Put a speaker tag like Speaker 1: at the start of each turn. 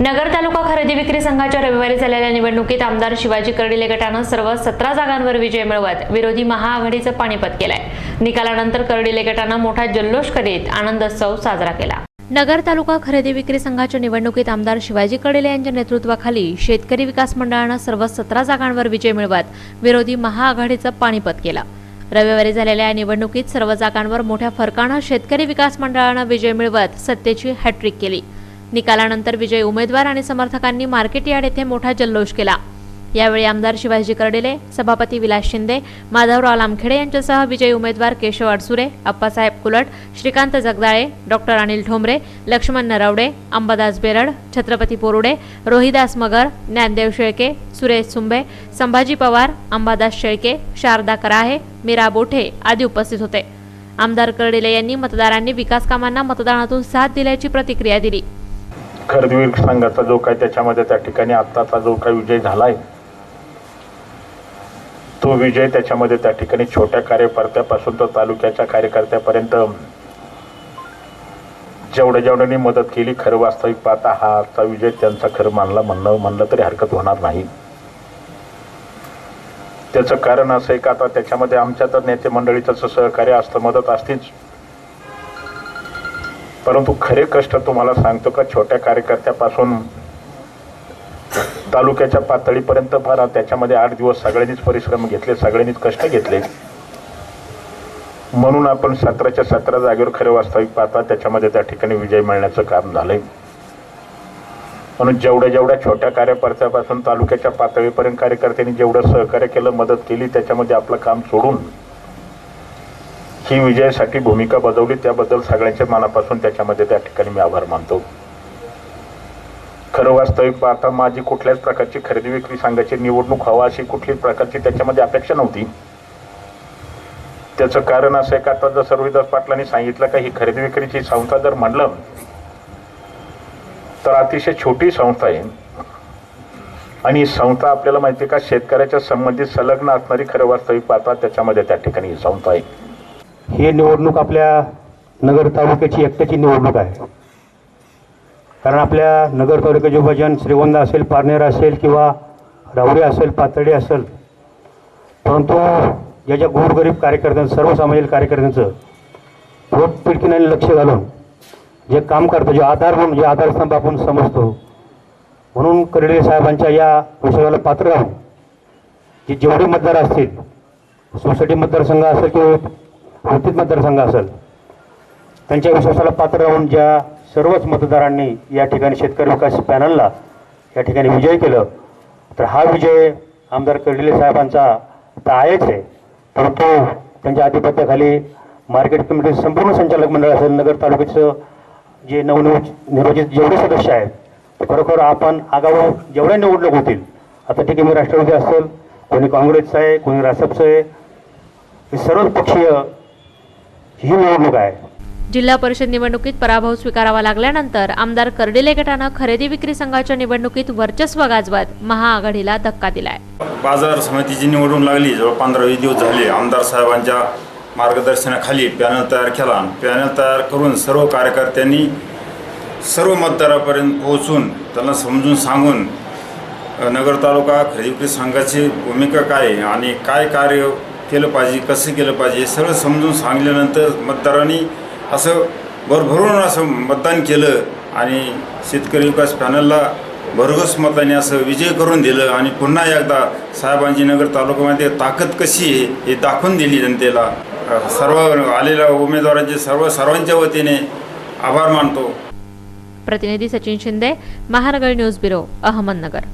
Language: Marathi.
Speaker 1: नगर तालुका खरेदी विक्री संघाच्या रविवारी झालेल्या निवडणुकीत आमदार शिवाजी कर्डिले गटानं सर्व सतरा जागांवर विजय मिळवत विरोधी महाआघाडीचं पाणीपत केलंय. निकालानंतर कर्डिले गटानं मोठा जल्लोष करीत आनंदोत्सव साजरा केला. नगर तालुका खरेदी विक्री संघाच्या निवडणुकीत आमदार शिवाजी कडेले यांच्या नेतृत्वाखाली शेतकरी विकास मंडळानं सर्व सतरा जागांवर विजय मिळवत विरोधी महाआघाडीचं पाणीपत केलं. रविवारी झालेल्या या निवडणुकीत सर्व जागांवर मोठ्या फरकानं शेतकरी विकास मंडळानं विजय मिळवत सत्तेची हॅट्रिक केली. निकालानंतर विजय उमेदवार आणि समर्थकांनी मार्केट यार्ड येथे मोठा जल्लोष केला. यावेळी आमदार शिवाजी कर्डिले सभापती विलास शिंदे माधवराव लामखेडे यांच्यासह विजय उमेदवार केशव अडसुरे अप्पासाहेब कुलट श्रीकांत जगदाळे डॉक्टर अनिल ठोंबरे लक्ष्मण नरवडे अंबादास बेरड छत्रपती पोरुडे रोहिदास मगर ज्ञानदेव शेळके सुरेश सुंबे संभाजी पवार अंबादास शेळके शारदा कराहे मीरा बोठे आदी उपस्थित होते. आमदार कर्डिले यांनी मतदारांनी विकास कामांना मतदानातून साथ दिल्याची प्रतिक्रिया दिली.
Speaker 2: खरदवीर संघाचा जो काय त्याच्यामध्ये त्या ठिकाणी आत्ताचा जो काही विजय झालाय तो विजय त्याच्यामध्ये त्या ठिकाणी छोट्या कार्यकर्त्यापासून तर तालुक्याच्या कार्यकर्त्यापर्यंत जेवढ्या जेवढ्यांनी मदत केली खरं वास्तविक पाहता हा आजचा विजय त्यांचा खरं मानला म्हणणं म्हणलं तरी हरकत होणार नाही. त्याचं कारण असं आहे का? आता त्याच्यामध्ये आमच्या तर नेते मंडळीचं सहकार्य असतं मदत असतीच. परंतु खरे कष्ट तुम्हाला सांगतो का? छोट्या कार्यकर्त्यापासून तालुक्याच्या पातळीपर्यंत फार त्याच्यामध्ये आठ दिवस सगळ्यांनीच परिश्रम घेतले सगळ्यांनीच कष्ट घेतले. म्हणून आपण सतराच्या सतरा जागेवर खरे वास्तविक पाहता. त्याच्यामध्ये त्या ठिकाणी विजय मिळण्याचं काम झालंय. म्हणून जेवढ्या जेवढ्या छोट्या कार्यकर्त्यापासून तालुक्याच्या पातळीपर्यंत कार्यकर्त्यांनी जेवढं सहकार्य केलं मदत केली त्याच्यामध्ये आपलं काम सोडून ही विजयासाठी भूमिका बजावली त्याबद्दल सगळ्यांच्या मनापासून त्याच्यामध्ये त्या ठिकाणी मी आभार मानतो. खरं वास्तविक पाहता माझी कुठल्याच प्रकारची खरेदी विक्री संघाची निवडणूक हवा अशी कुठलीच प्रकारची त्याच्यामध्ये अपेक्षा नव्हती. त्याचं कारण असं आहे का आता जसं रोहिदास पाटलांनी सांगितलं का ही खरेदी विक्रीची संस्था जर म्हणलं तर अतिशय छोटी संस्था आहे. आणि ही संस्था आपल्याला माहिती आहे का शेतकऱ्याच्या संबंधित संलग्न असणारी खरं वास्तविक पाहता त्याच्यामध्ये त्या ठिकाणी ही संस्था आहे.
Speaker 3: ही निवडणूक आपल्या नगर तालुक्याची एकट्याची निवडणूक आहे. कारण आपल्या नगर तालुक्याचे भजन श्रीगोंदा असेल पारनेर असेल किंवा रावरी असेल पातळी असेल परंतु या ज्या गोरगरीब कार्यकर्त्यांचं सर्वसामाजिक कार्यकर्त्यांचं पोट लक्ष घालून जे काम करतं जे आधार म्हणून जे आधारस्तंभ आपण समजतो म्हणून कर्डिले साहेबांच्या या विषयाला पात्र राहून जे जेवढे मतदार असतील सोसायटी मतदारसंघ असेल किंवा वृत्तीत मतदारसंघ असेल त्यांच्या विश्वासाला पात्र राहून ज्या सर्वच मतदारांनी या ठिकाणी शेतकरी विकास पॅनलला या ठिकाणी विजय केलं तर हा विजय आमदार कर्डिले साहेबांचा तर आहेच आहे. परंतु त्यांच्या आधिपत्याखाली मार्केट कमिटी संपूर्ण संचालक मंडळ असेल नगर तालुक्याचं जे नवनिर्वाचित निर्वाचित जेवढे सदस्य आहेत खरोखर आपण आगाऊ जेवढ्या निवडणूक होतील आता ठीक आहे मी राष्ट्रवादी असेल कोणी काँग्रेसचं आहे कोणी रासपचं आहे हे सर्वच पक्षीय ही निवडणूक आहे.
Speaker 1: जिल्हा परिषद निवडणुकीत पराभव स्वीकारावा लागल्यानंतर आमदार कर्डिले गटानं खरेदी विक्री संघाच्या निवडणुकीत वर्चस्व गाजवत महाआघाडीला धक्का दिलाय.
Speaker 4: बाजार समितीची निवडून लागली. जवळ पंधरा वीस दिवस झाले. आमदार साहेबांच्या मार्गदर्शनाखाली पॅनल तयार केला पॅनल तयार करून सर्व कार्यकर्त्यांनी सर्व मतदारापर्यंत पोहोचून त्यांना समजून सांगून नगर तालुका खरेदी विक्री संघाची भूमिका काय आहे आणि काय कार्य केलं पाहिजे कसं केलं पाहिजे सगळं समजून सांगल्यानंतर मतदारांनी असं भरभरून असं मतदान केलं आणि शेतकरी विकास पॅनलला भरघोस मताने असं विजय करून दिलं आणि पुन्हा एकदा साहेबांजी नगर तालुक्यामध्ये ताकद कशी आहे हे दाखवून दिली जनतेला. सर्व आलेल्या उमेदवारांचे सर्व सर्वांच्या वतीने आभार मानतो.
Speaker 1: प्रतिनिधी सचिन शिंदे महानगर न्यूज ब्युरो अहमदनगर.